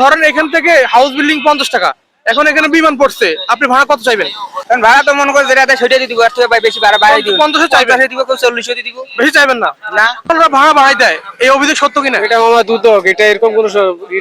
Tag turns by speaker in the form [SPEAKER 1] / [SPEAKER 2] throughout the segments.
[SPEAKER 1] ধরেন এখান থেকে হাউস বিল্ডিং পঞ্চাশ টাকা। এখন এখানে বিমান পড়ছে। আপনি ভাড়া কত চাইবেন?
[SPEAKER 2] কারণ ভাড়া তো মনে করেন যেটা দেয় সেটাই দিব। আর থেকে বেশি ভাড়া বাড়াই দিব।
[SPEAKER 1] পঞ্চাশে চাইবে।
[SPEAKER 2] দিব কেউ চল্লিশে দিব।
[SPEAKER 1] বেশি চাইবেন না?
[SPEAKER 2] না।
[SPEAKER 1] ভাড়া বাড়াই দেয়। এই অভিযোগ সত্য কিনা?
[SPEAKER 3] এটা আমার দুদক এটা এরকম কোনো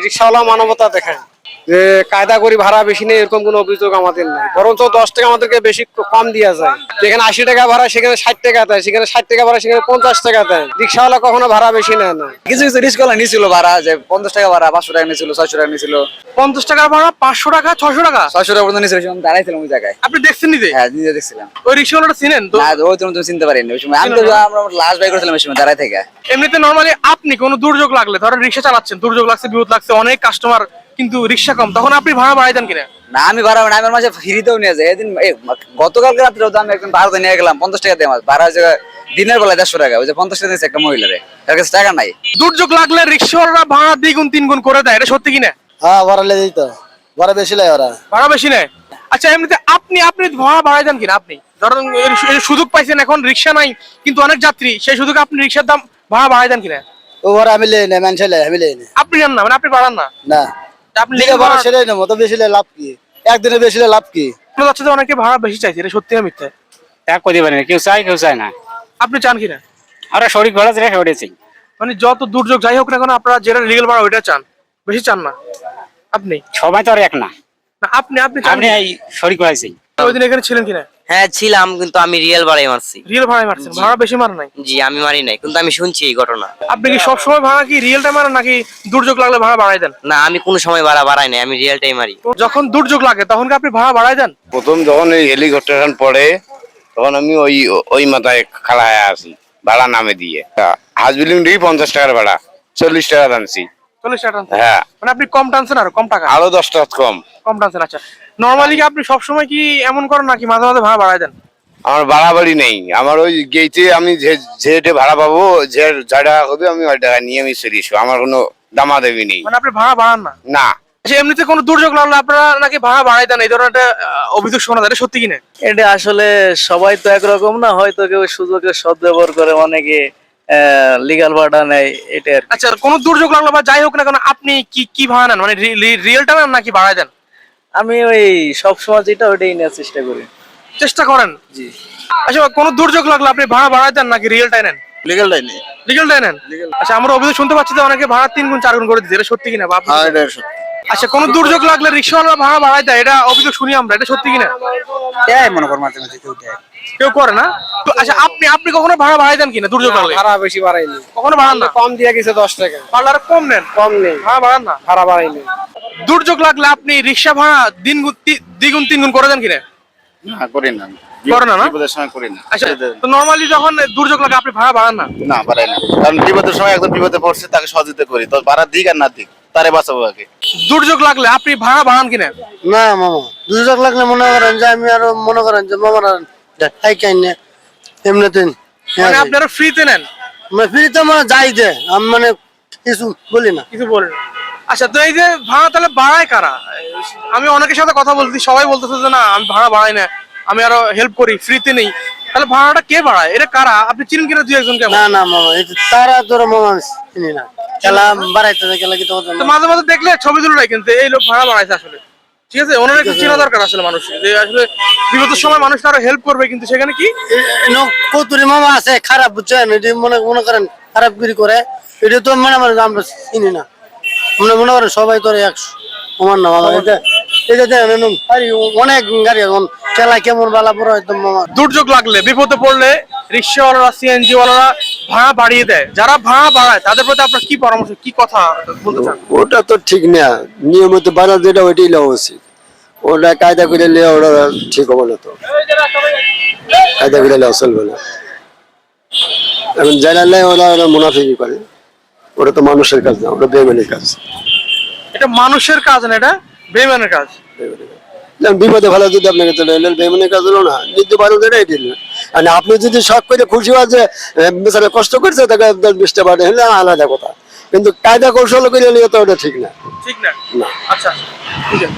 [SPEAKER 3] রিক্সাওয়ালা মানবতা দেখায় যে কায়দা করি ভাড়া বেশি নেই এরকম কোনো অভিযোগ আমাদের নাই। বরঞ্চ দশ টাকা আমাদেরকে বেশি কম দেওয়া যায়। যেখানে আশি টাকা ভাড়া সেখানে ষাট টাকা দেয়। সেখানে ষাট টাকা ভাড়া সেখানে পঞ্চাশ টাকা দেয়। রিক্সাওয়ালা কখনো ভাড়া বেশি নেয় না।
[SPEAKER 2] কিছু কিছু রিস্ক কলা নিছিল ভাড়া যে পঞ্চাশ টাকা ভাড়া পাঁচশো টাকা নিছিল ছয়শো টাকা নিছিল।
[SPEAKER 1] পঞ্চাশ টাকার ভাড়া পাঁচশো টাকা ছশো টাকা?
[SPEAKER 2] ছয়শো টাকা পর্যন্ত নিছিল আমি দাঁড়াইছিলাম ওই জায়গায়।
[SPEAKER 1] আপনি দেখছেন নিজে?
[SPEAKER 2] হ্যাঁ নিজে দেখছিলাম।
[SPEAKER 1] ওই রিক্সাওয়ালাটা চিনেন তো?
[SPEAKER 2] না ওই তুমি তুমি চিনতে পারিনি। ওই সময় আমি তো আমরা লাস্ট বাই করেছিলাম ওই সময় দাঁড়াই থেকে।
[SPEAKER 1] এমনিতে নর্মালি আপনি কোনো দুর্যোগ লাগলে ধরেন রিক্সা চালাচ্ছেন দুর্যোগ লাগছে বিপদ লাগছে অনেক কাস্টমার কিন্তু রিক্সা কম তখন আপনি ভাড়া বাড়াই দেন কিনা?
[SPEAKER 2] না আমি ভাড়া না আমার মাঝে ফ্রিতেও নিয়ে যায় এদিন গতকালকে রাত্রে তো আমি একজন ভাড়াতে নিয়ে গেলাম পঞ্চাশ টাকা দিয়ে আমার ভাড়া দিনের বেলা দেড়শো টাকা ওই যে পঞ্চাশ টাকা দিয়েছে একটা মহিলারে। তার কাছে টাকা নাই।
[SPEAKER 1] দুর্যোগ লাগলে রিক্সাওয়ালারা ভাড়া দ্বিগুণ তিনগুণ করে দেয় এটা সত্যি কিনা?
[SPEAKER 4] হ্যাঁ ভাড়া লেগে দিত ভাড়া বেশি লাগে ওরা।
[SPEAKER 1] ভাড়া বেশি নেয়? আচ্ছা এমনিতে আপনি আপনি ভাড়া বাড়াই দেন কিনা আপনি? ধরেন সুযোগ পাইছেন এখন রিক্সা নাই কিন্তু অনেক যাত্রী সেই সুযোগে আপনি রিক্সার দাম ভাড়া বাড়াই দেন কিনা?
[SPEAKER 4] ও ভাড়া আমি লেই না মানুষ আমি লেই না
[SPEAKER 1] আপনি জান না মানে আপনি বাড়ান না?
[SPEAKER 4] না।
[SPEAKER 1] আপনি লিখে
[SPEAKER 4] ভাড়া
[SPEAKER 1] ভাড়া
[SPEAKER 4] সেটাই নেব তো বেশি লাভ কি? একদিনে বেশি লাভ কি?
[SPEAKER 1] শোনা যাচ্ছে যে অনেকে ভাড়া বেশি চাইছে এটা সত্যি না মিথ্যা?
[SPEAKER 3] এক করে দিবেন কেউ চাই কেউ চায় না।
[SPEAKER 1] আপনি চান কিনা?
[SPEAKER 3] আর শরীর ভাড়া যেটা সেটা চাই
[SPEAKER 1] মানে যত দুর্যোগ যাই হোক না কেন আপনারা যেটা লিগেল ভাড়া ওইটা চান। বেশি চান না। আপনি?
[SPEAKER 3] সবাই তো আর এক না।
[SPEAKER 1] না আপনি আপনি চান
[SPEAKER 3] আপনি এই শরীর ভাড়া চাই
[SPEAKER 1] ওই দিন এখানে ছিলেন কিনা?
[SPEAKER 5] হ্যাঁ ছিলাম কিন্তু আমি রিয়েল বাড়াই মারছি।
[SPEAKER 1] রিয়েল ভাড়াই মারছেন? ভাড়া বেশি মার নাই?
[SPEAKER 5] জি আমি মারি নাই কিন্তু আমি শুনছি এই ঘটনা।
[SPEAKER 1] আপনি কি সবসময় ভাড়া কি রিয়েলটা মারেন নাকি দুর্যোগ লাগলে ভাড়া বাড়াই দেন?
[SPEAKER 5] না আমি কোনো সময় ভাড়া বাড়াই নাই আমি রিয়েলটাই মারি।
[SPEAKER 1] যখন দুর্যোগ লাগে তখন কি আপনি ভাড়া বাড়াই দেন?
[SPEAKER 6] প্রথম যখন এই হেলিকপ্টার পড়ে তখন আমি ওই ওই মাথায় খালায় আছি ভাড়া নামে দিয়ে। হাউস বিল্ডিং দিয়ে পঞ্চাশ টাকার ভাড়া চল্লিশ টাকা টানছি
[SPEAKER 1] চল্লিশ টাকা
[SPEAKER 6] হ্যাঁ।
[SPEAKER 1] মানে আপনি কম টানছেন আর কম টাকা?
[SPEAKER 6] আরও দশ টাকা কম।
[SPEAKER 1] কম টানছেন আচ্ছা। নর্মালি কি আপনি সবসময় কি এমন করেন নাকি মাঝে মাঝে ভাড়া দেন?
[SPEAKER 6] আমার ভাড়া বাড়ি নেই। আমার ওই গেইটে আমি যে যে ভাড়া পাবো যে যা টাকা হবে আমি ওই টাকা নিয়ে আমি সেরে আমার কোনো দামা দেবি নেই।
[SPEAKER 1] মানে আপনি ভাড়া বাড়ান না?
[SPEAKER 6] না।
[SPEAKER 1] আচ্ছা এমনিতে কোনো দুর্যোগ লাগলে আপনারা নাকি ভাড়া বাড়াই দেন? এই ধরনের একটা অভিযোগ শোনা যায় সত্যি কিনা
[SPEAKER 7] এটা আসলে সবাই তো একরকম না হয়তো কেউ সুযোগের সদ্ব্যবহার করে অনেকে। লিগাল ভাড়া নেয় এটা আর কি।
[SPEAKER 1] আচ্ছা কোনো দুর্যোগ লাগল বা যাই হোক না কেন আপনি কি কি ভাড়া নেন? মানে রিয়েলটা নেন নাকি বাড়াই দেন?
[SPEAKER 7] আমি ওই সব সময় যেটা ওইটাই নেওয়ার চেষ্টা করি।
[SPEAKER 1] চেষ্টা করেন?
[SPEAKER 7] জি।
[SPEAKER 1] আচ্ছা কোনো দুর্যোগ লাগলে আপনি ভাড়া বাড়াই দেন নাকি রিয়েলটাই নেন?
[SPEAKER 4] লিগেলটাই নেই
[SPEAKER 1] লিগেলটাই নেন? আচ্ছা আমরা অভিযোগ শুনতে পাচ্ছি যে অনেকে ভাড়া তিন গুণ চার গুণ করে দিচ্ছে এটা সত্যি কিনা বা আপনি-
[SPEAKER 4] হ্যাঁ এটা সত্যি।
[SPEAKER 1] আচ্ছা কোনো দুর্যোগ লাগলে রিক্সাওয়ালা ভাড়া বাড়াই দেয় এটা অভিযোগ শুনি আমরা এটা সত্যি কিনা?
[SPEAKER 4] দেয় মনে কর মাঝে মাঝে কেউ দেয়।
[SPEAKER 1] কেউ করে না? তো আচ্ছা আপনি আপনি কখনো ভাড়া বাড়াই দেন কিনা দুর্যোগ লাগলে?
[SPEAKER 3] ভাড়া বেশি বাড়াইনি।
[SPEAKER 1] কখনো বাড়ান না?
[SPEAKER 3] কম দিয়ে গেছে দশ টাকা।
[SPEAKER 1] পারলে আরও কম নেন?
[SPEAKER 3] কম নেই।
[SPEAKER 1] ভাড়া বাড়ান না?
[SPEAKER 3] ভাড়া বাড়াইনি।
[SPEAKER 1] দুর্যোগ লাগলে আপনি রিক্সা ভাড়া দিন দ্বিগুণ তিন গুণ করে দেন কিনা?
[SPEAKER 6] না করি না।
[SPEAKER 1] করে না না?
[SPEAKER 6] বিপদের সময় করি না।
[SPEAKER 1] আচ্ছা তো নর্মালি যখন দুর্যোগ লাগে আপনি ভাড়া বাড়ান না?
[SPEAKER 6] না বাড়াই না। কারণ বিপদের সময় একদম বিপদে পড়ছে তাকে সহযোগিতা করি। তো ভাড়া দিক আর না দিক। তারে বাঁচাবো আগে।
[SPEAKER 1] দুর্যোগ লাগলে আপনি ভাড়া বাড়ান কিনা
[SPEAKER 4] না মামা। দুজক লাগলে মনে করেন যে আমি আরও মনে করেন যে মামার হাই কাইন এমনিতে
[SPEAKER 1] মানে আপনারা ফ্রিতে নেন?
[SPEAKER 4] ফ্রি তো মানে যাই দে। আমি মানে কিছু বলি না।
[SPEAKER 1] কিছু বলেন না। আচ্ছা তো এই যে ভাড়া তাহলে বাড়ায় কারা? আমি অনেকের সাথে কথা বলছি সবাই বলতেছে যে না আমি ভাড়া বাড়াই না। আমি আরও হেল্প করি ফ্রিতে নেই। তাহলে ভাড়াটা কে বাড়ায়? এটা কারা? আপনি চিনেন কিনা দুই একজন কেমন?
[SPEAKER 4] না না মামা এটা তারা তোর মামা চিনি না। খেলা বাড়াইতে খেলা কি
[SPEAKER 1] তো মাঝে মাঝে দেখলে ছবি তুলে রাখেন যে এই লোক ভাড়া বাড়াইছে আসলে। ঠিক আছে? ওনার একটু চেনা দরকার আসলে মানুষ। যে আসলে বিপদের সময় মানুষ আরও হেল্প করবে কিন্তু সেখানে কি?
[SPEAKER 4] কতুরি মামা আছে খারাপ বুঝছেন? এটি মনে মনে করেন খারাপ গিরি করে। এটা তো মনে মনে আমরা চিনি না। মনে মনে করেন সবাই তোর এক সমান না মামা। এটা অনেক গাড়ি এখন। খেলা কেমন বালা পড়া একদম মামা।
[SPEAKER 1] দুর্যোগ লাগলে বিপদে পড়লে রিক্সাওয়ালারা সিএনজি ওয়ালারা ভাড়া বাড়িয়ে দেয়। যারা ভাড়া বাড়ায় তাদের প্রতি আপনার কি পরামর্শ কি কথা বলতে চান?
[SPEAKER 8] ওটা তো ঠিক না। নিয়মিত বাধা যেটা ওইটাই নেওয়া উচিত। ওটা কায়দা করে নিয়ে ওটা ঠিক হবে না তো। কায়দা করে নেওয়া চলবে না। এখন জানালে ওরা ওরা মুনাফিকি করে। ওটা তো মানুষের কাজ না ওটা বেমানের কাজ।
[SPEAKER 1] এটা মানুষের কাজ না এটা বেমানের কাজ।
[SPEAKER 8] বিপদে ভালো যদি আপনাকে চলে এলেন বেমানের কাজ হলো না। নিত্য বাধা যেটা এটি না আর আপনি যদি শখ করে খুশি হয় যে বেচারা কষ্ট করছে তাকে বৃষ্টি বিশটা হলে আলাদা কথা। কিন্তু কায়দা কৌশল করে নিয়ে তো ওটা ঠিক না।
[SPEAKER 1] ঠিক না। আচ্ছা ঠিক আছে।